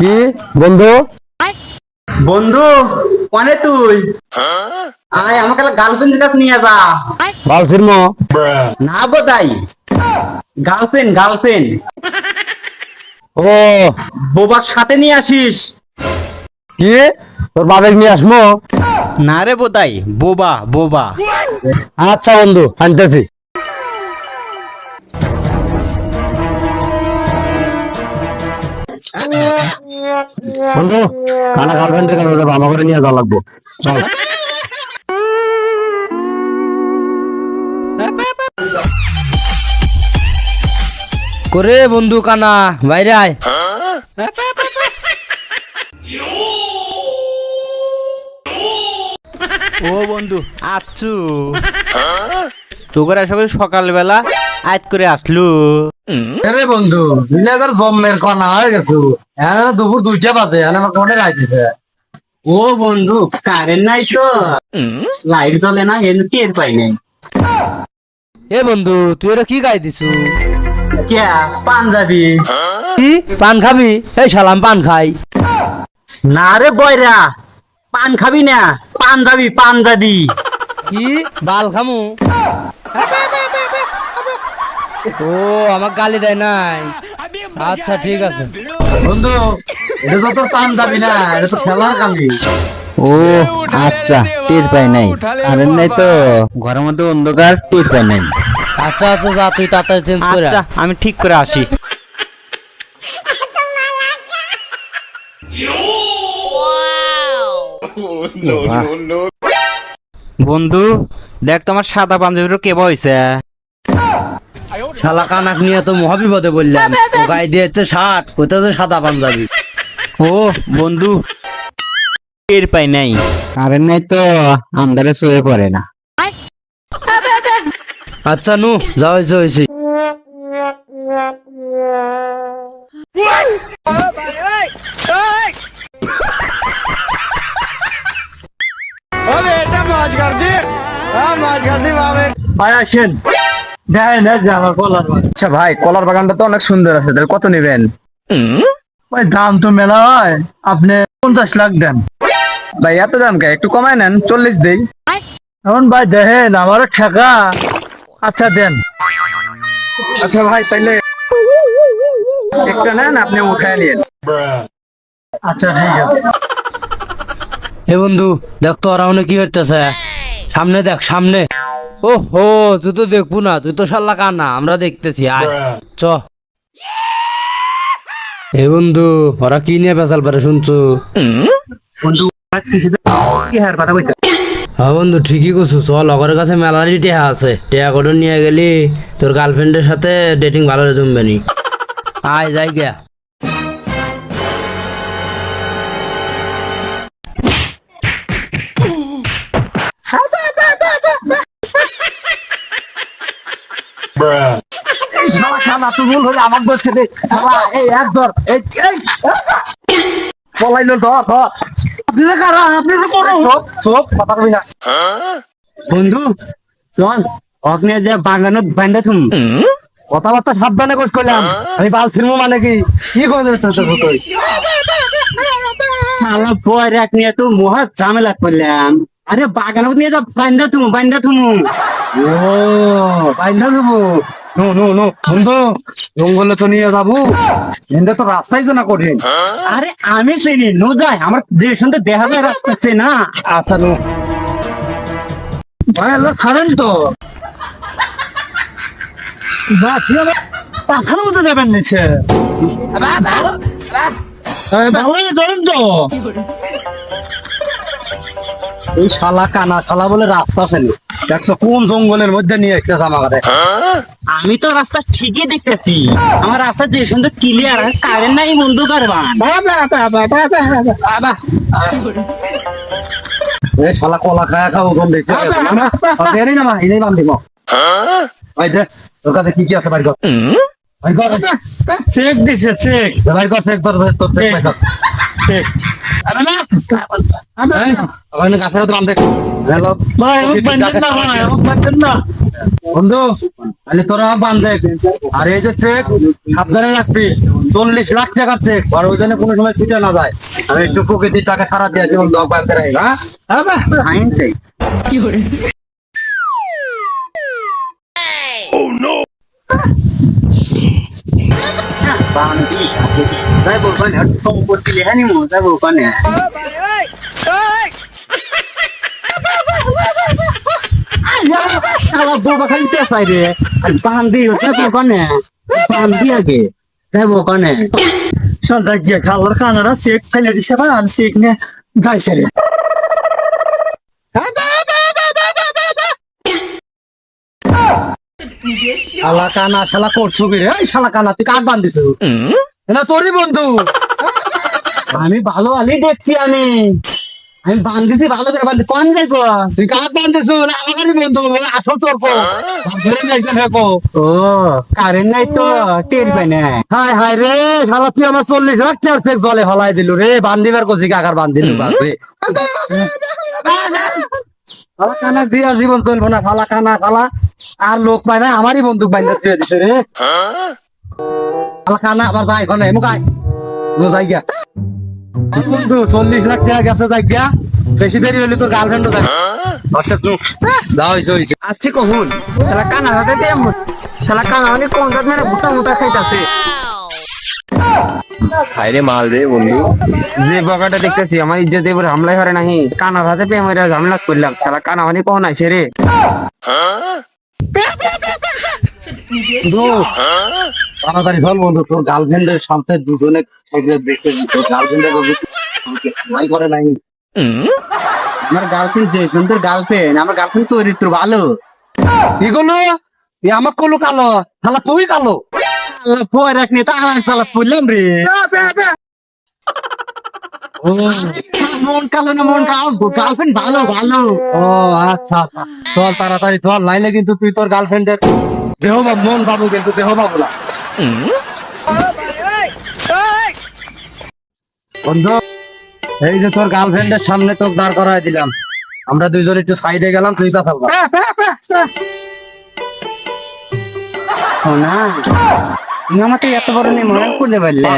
কি? বন্ধু? বন্ধু কনে তুই? আয় আমাকে গার্লফ্রেন্ডের কাছে নিয়ে যা। বালছির মো। না বোধাই গার্লফ্রেন্ড গার্লফ্রেন্ড ও। বোবার সাথে নিয়ে আসিস। কি? তোর বাবেক নিয়ে আসমো? না রে বোধাই বোবা বোবা। আচ্ছা বন্ধু আনতেছি। বন্ধু কানা গার্লফ্রেন্ডের কাছে যাব আমার করে নিয়ে যাওয়া লাগবো। চল। করে বন্ধু কানা বাইরে আয়। ও বন্ধু আচ্ছু। তোকে সবাই সকালবেলা আজ করে আসলু। আরে বন্ধু দিনাগর জম্মের কনা হয়ে গেছো। হ্যাঁ দুপুর দুইটা বাজে হ্যাঁ আমার কোনে রাইতেছে। ও বন্ধু কারেন্ট নাই তো। লাইট জ্বলে না এর টের পাই নাই। এ বন্ধু তুই এটা কি গাই দিছু কে পাঞ্জাবি কি? পান খাবি? এই সালাম পান খাই। না রে বয়রা পান খাবি না? পাঞ্জাবি পাঞ্জাবি কি? বাল খামু? ও আমার গালি দেয় নাই। আচ্ছা ঠিক আছে। বন্ধু এটা তো তোর পান যাবি না এটা তো খেলার কামি ও আচ্ছা টের পাই নাই। কারেন্ট নাই তো ঘরের মধ্যে অন্ধকার টের পাই নাই। আচ্ছা আচ্ছা যা তুই তাড়াতাড়ি চেঞ্জ করে আচ্ছা। আমি ঠিক করে আসি। বন্ধু দেখ তোমার সাদা পাঞ্জাবির কে হয়েছে শালা কানাক নিয়ে তো মহাবিপদে বললাম ও গায়ে দিয়েছে ষাট কোথাও তো সাদা পাঞ্জাবি। ও বন্ধু এর পাই নাই। কারেন্ট নাই তো আন্ধারে শুয়ে পড়ে না। আচ্ছা নু যা হয়েছে হয়েছে ভাই আসেন। দেখেন আমার কলার বাগান। আচ্ছা ভাই কলার বাগানটা তো অনেক সুন্দর আছে তাহলে কত নেবেন? ভাই দাম তো মেলা হয়। আপনি পঞ্চাশ লাখ দেন। ভাই এত দাম কে? একটু কমায় নেন চল্লিশ দেই। এখন ভাই দেখেন আমারও ঠেকা। আচ্ছা দেন। আচ্ছা ভাই তাইলে একটা নেন আপনি উঠায় নিন। আচ্ছা ঠিক আছে। এ বন্ধু দেখ তো ওরা মনে কি করতেছে সামনে দেখ সামনে। ও হো তুই তো দেখব না তুই তো শাল্লা কানা আমরা দেখতেছি আয়। চ। এ বন্ধু ওরা কি নিয়ে পেশাল পারে শুনছো? বন্ধু হ্যাঁ বন্ধু ঠিকই করছু চল লগরের কাছে মেলারই টেহা আছে। টেহা করে নিয়ে গেলি তোর গার্লফ্রেন্ডের সাথে ডেটিং ভালো জমবে নি। আয় যাই গিয়া। হলে আমার শালা এই এক ধর এই এই। পলাইলো ধর ধর। আপনি কারা আপনি করো চোখ চোখ কথা কবি না। বন্ধু চল অগ্নে যে বাগানত বান্ধা থুম। কথাবার্তা সাবধানে কোষ করলাম আমি বাল ছিলমু মানে কি? কি করে শালা বয় এক নিয়ে তো মহা ঝামেলা করলাম। আরে বাগানত নিয়ে যা বান্ধা থুম বান্ধা থুম। ও বাইন্ধা দেবো নো নো নো বন্ধু জঙ্গলে তো নিয়ে যাব। তো রাস্তাই তো না কঠিন। আরে আমি চিনি নো যাই আমার দেশ দেখা যায় রাখতেছে না। আচ্ছা নো। ভাই আল্লাহ খাবেন তো। বা ঠিক আছে পাখার মধ্যে যাবেন নিচে। ভালোই ধরেন তো। এই শালা কানা শালা বলে রাস্তা ছিল দেখছ কোন জঙ্গলের মধ্যে নিয়ে এসেছে আমাকে আমি তো রাস্তা ঠিকই দেখতেছি। আমার রাস্তা যে সুন্দর ক্লিয়ার কারেন্ট নাই বন্ধু কারবান এই শালা কলা খায়া কোন দেখছে না মা বান দিব ওই দে তোর কাছে কি কি আছে বাড়ি কর। বাড়ি কর। চেক দিছে চেক। বাড়ি কর চেক কর তোর চেক। চেক। ওখানে গাছের তো দেখ। হ্যালো ভাই আমাকে বান্ধেন না ভাই আমাকে না বন্ধু তাহলে তোরা বান্ধে আর এই যে চেক সাবধানে রাখবি চল্লিশ লাখ টাকার চেক আর ওই জন্য কোনো সময় ছুটে না যায় আমি একটু খারাপ দিয়ে জীবন দশ বার করে হ্যাঁ হ্যাঁ আইন চাই বান্ধি যাই বলবেন সম্পত্তি লেখা নিমু যাই বলবেন শালা বোবা খালি পেছাই রে। আর হচ্ছে বান্ধি আগে। সন্ধ্যা গিয়ে খাবার খানারা চেক ফেলে দিছে বা আমি চেক নিয়ে যাইছে রে। শালা কানা শালা করছ কি রে? এই শালা কানা তুই কাক বান্ধিস না তোরই বন্ধু। আমি ভালো আলি দেখছি আমি। আমি বান্ধিছি ভালো করে বান্ধি কোন যাইবো তুই না আমারই বন্ধু আসল তোর কো। ধরে যাইছেন হেকো ও কারেন্ট নাই তো টের পাই না। হাই হাই রে শালা তুই আমার চল্লিশ লাখ টাকার চেক জলে ফলাই দিলু রে। বান্ধিবার কছি কাকার বান্ধিলু বাপরে। শালা কানা দিয়া জীবন চলবো না শালা কানা শালা। আর লোক পায় না আমারই বন্দুক বাইন্দা দিয়ে দিছে রে। শালা কানা আবার যাই এখন মুখ আয়। নো যাই গিয়া। বন্ধু চল্লিশ লাখ টাকা গেছে গিয়া। বেশি দেরি হলে তোর গার্লফ্রেন্ডও যাবে। আচ্ছা কহুন শালা কানা হাতে পেয়ে শালা কানা কোন মেরে মুতা খাইতাছে? হাইরে মাল রে বন্ধু। যে বকাটা দেখতেছি আমার ইজ্জত এবার হামলাই হারে নাহি। কানার হাতে পেয়ে ঝামেলা করলাম। সারা কানা মানে কখন আইসে রে? বন্ধু, তাড়াতাড়ি চল বন্ধু, তোর গার্লফ্রেন্ডের সাথে দুজনে নাই করে নাই? আমার গার্লফ্রেন্ড যে সুন্দর গার্লফ্রেন্ড আমার গার্লফ্রেন্ড চরিত্র ভালো। কি করল? এ আমার কলো কালো, শালা তুই কালো। পয় রাখনি তা চালা পড়লাম রে। মন কালো না, মন কালো? গার্লফ্রেন্ড ভালো ভালো। ও আচ্ছা আচ্ছা। চল তাড়াতাড়ি, চল, নাইলে কিন্তু তুই তোর গার্লফ্রেন্ডের দেহ মন বাবু কিন্তু দেহ বাবু না। বন্ধু, এই যে তোর গার্লফ্রেন্ডের সামনে তোর দাঁড় করায় দিলাম। আমরা দুইজন একটু সাইডে গেলাম, তুই কথা বল। শোনা তুমি আমাকে এত বড় নিয়ে মনে করতে পারলে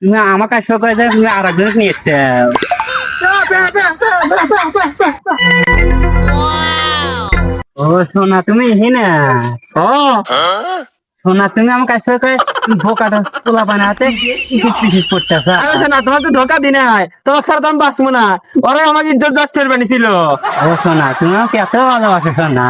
তুমি আমাকে করে যে তুমি আর একজন নিয়ে ও সোনা, তুমি হিনা ও। সোনা তুমি আমার কাছে করে ধোকাটা তোলা বানাতে পিছিস পিছিস করতেছ। না তোমার তো ধোকা দিনে হয়। তোমার সাথে আমি বাঁচবো না। ওরা আমাকে ইজ্জত যাচ্ছে বানিয়েছিল। ও শোনা তুমি আমাকে এত ভালোবাসো সোনা